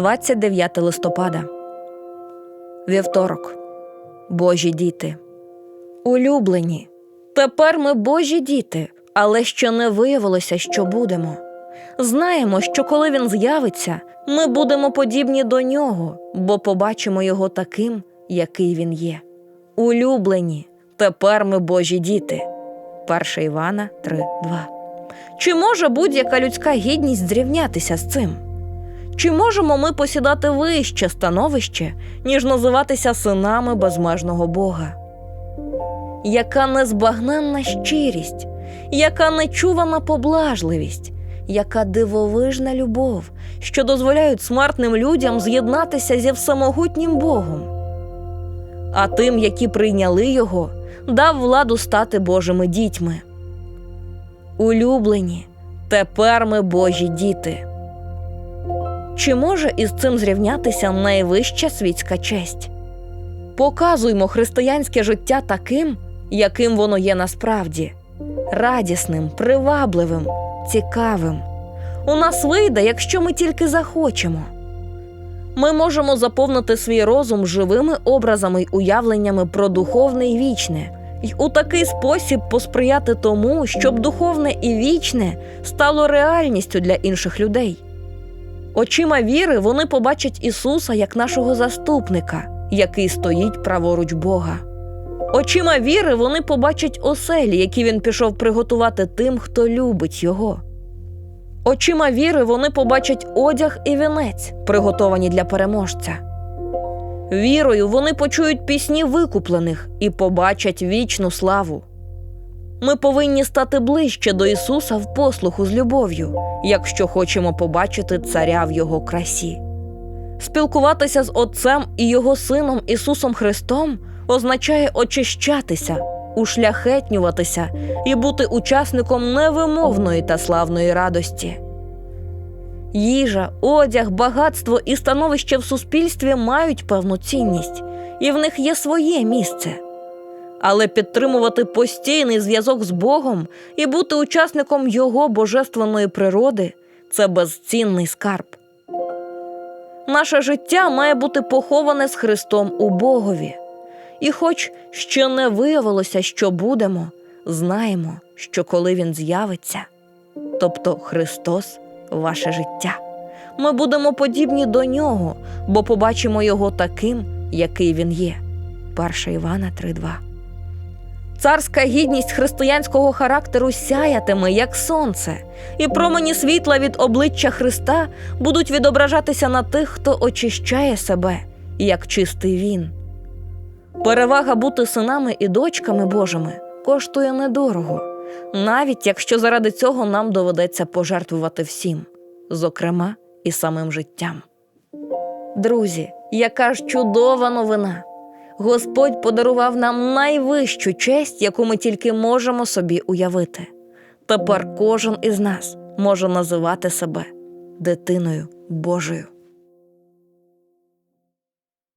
29 листопада. Вівторок. Божі діти. Улюблені. Тепер ми Божі діти, але ще не виявилося, що будемо. Знаємо, що коли він з'явиться, ми будемо подібні до нього, бо побачимо його таким, який він є. Улюблені. Тепер ми Божі діти. 1 Івана 3.2. Чи може будь-яка людська гідність зрівнятися з цим? Чи можемо ми посідати вище становище, ніж називатися синами безмежного Бога? Яка незбагненна щирість, яка нечувана поблажливість, яка дивовижна любов, що дозволяють смертним людям з'єднатися зі всемогутнім Богом. А тим, які прийняли його, дав владу стати Божими дітьми. Улюблені, тепер ми Божі діти. Чи може із цим зрівнятися найвища світська честь? Показуймо християнське життя таким, яким воно є насправді радісним, привабливим, цікавим. У нас вийде, якщо ми тільки захочемо. Ми можемо заповнити свій розум живими образами й уявленнями про духовне і вічне, й у такий спосіб посприяти тому, щоб духовне і вічне стало реальністю для інших людей. Очима віри вони побачать Ісуса як нашого заступника, який стоїть праворуч Бога. Очима віри вони побачать оселі, які він пішов приготувати тим, хто любить його. Очима віри вони побачать одяг і вінець, приготовані для переможця. Вірою вони почують пісні викуплених і побачать вічну славу. Ми повинні стати ближче до Ісуса в послуху з любов'ю, якщо хочемо побачити царя в Його красі. Спілкуватися з Отцем і Його Сином Ісусом Христом означає очищатися, ушляхетнюватися і бути учасником невимовної та славної радості. Їжа, одяг, багатство і становище в суспільстві мають певну цінність, і в них є своє місце. Але підтримувати постійний зв'язок з Богом і бути учасником Його божественної природи це безцінний скарб. Наше життя має бути поховане з Христом у Богові. І, хоч ще не виявилося, що будемо, знаємо, що коли Він з'явиться, тобто Христос, ваше життя, ми будемо подібні до нього, бо побачимо його таким, який він є. 1 Івана 3.2 Царська гідність християнського характеру сяятиме, як сонце, і промені світла від обличчя Христа будуть відображатися на тих, хто очищає себе, як чистий він. Перевага бути синами і дочками Божими коштує недорого, навіть якщо заради цього нам доведеться пожертвувати всім, зокрема і самим життям. Друзі, яка ж чудова новина! Господь подарував нам найвищу честь, яку ми тільки можемо собі уявити. Тепер кожен із нас може називати себе дитиною Божою.